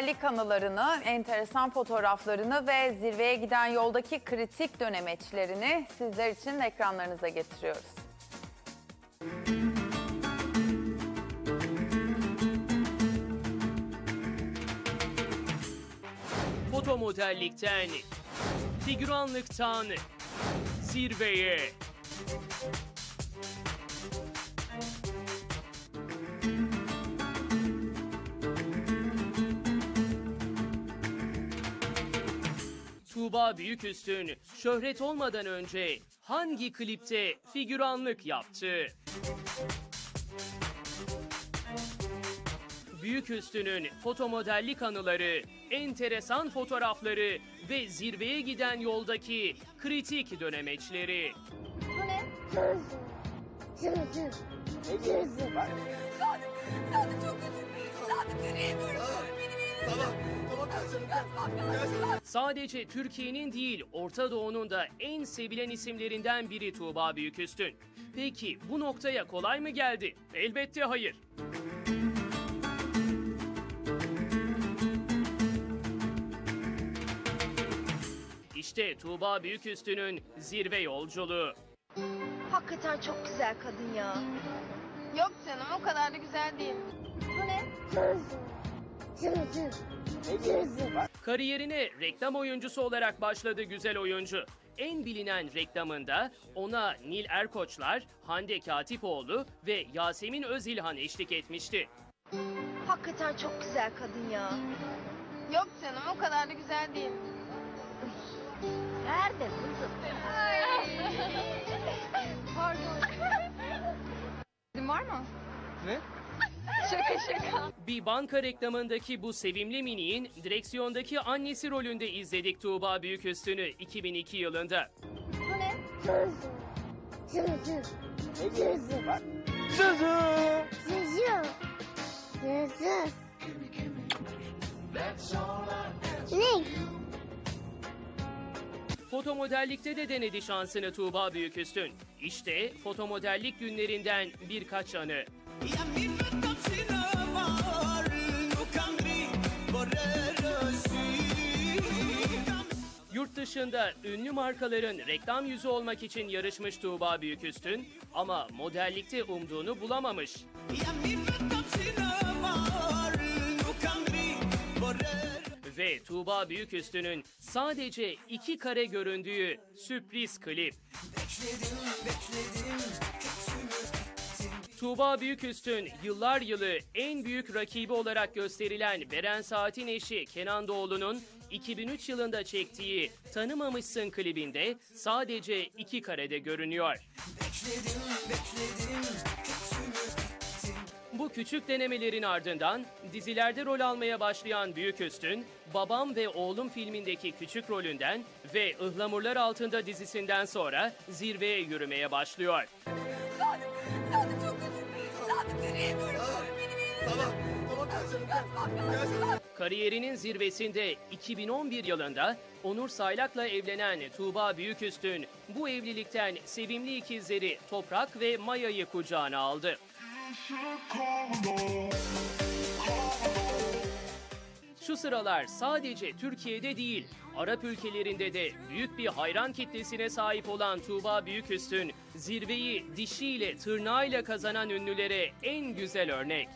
Lik anılarını, enteresan fotoğraflarını ve zirveye giden yoldaki kritik dönemeçlerini sizler için ekranlarınıza getiriyoruz. Foto modellikten, figüranlıktan zirveye. Tuğba Büyüküstün şöhret olmadan önce hangi klipte figüranlık yaptı? Büyüküstü'nün fotomodellik anıları, enteresan fotoğrafları ve zirveye giden yoldaki kritik dönemeçleri. Bu ne? Zır zır. Zır zır. Zır zır. Sadece Türkiye'nin değil, Orta Doğu'nun da en sevilen isimlerinden biri Tuğba Büyüküstün. Peki bu noktaya kolay mı geldi? Elbette hayır. İşte Tuğba Büyüküstün'ün zirve yolculuğu. Hakikaten çok güzel kadın ya. Yok canım o kadar da güzel değil. Bu ne? Kariyerine reklam oyuncusu olarak başladı güzel oyuncu. En bilinen reklamında ona Nil Erkoçlar, Hande Katipoğlu ve Yasemin Özilhan eşlik etmişti. Hakikaten çok güzel kadın ya. Yok canım o kadar da güzel değil. Nerede kızım? Pardon. var mı? Ne? Bir banka reklamındaki bu sevimli miniğin direksiyondaki annesi rolünde izledik Tuğba Büyüküstün'ü 2002 yılında. Bu ne? Zır. Ne? Fotomodellikte de denedi şansını Tuğba Büyüküstün. İşte fotomodellik günlerinden birkaç anı. Y a dışında ünlü markaların reklam yüzü olmak için yarışmış Tuğba Büyüküstün ama modellikte umduğunu bulamamış. Ve Tuğba Büyüküstü'nün sadece iki kare göründüğü sürpriz klip. Tuğba Büyüküstün yıllar yılı en büyük rakibi olarak gösterilen Beren Saat'in eşi Kenan Doğulu'nun 2003 yılında çektiği Tanımamışsın klibinde sadece iki karede görünüyor. Bu küçük denemelerin ardından dizilerde rol almaya başlayan Büyüküstün, Babam ve Oğlum filmindeki küçük rolünden ve Ihlamurlar Altında dizisinden sonra zirveye yürümeye başlıyor. Kariyerinin zirvesinde 2011 yılında Onur Saylak'la evlenen Tuğba Büyüküstün bu evlilikten sevimli ikizleri Toprak ve Maya'yı kucağına aldı. Şu sıralar sadece Türkiye'de değil, Arap ülkelerinde de büyük bir hayran kitlesine sahip olan Tuğba Büyüküstün, zirveyi dişiyle tırnağıyla kazanan ünlülere en güzel örnek.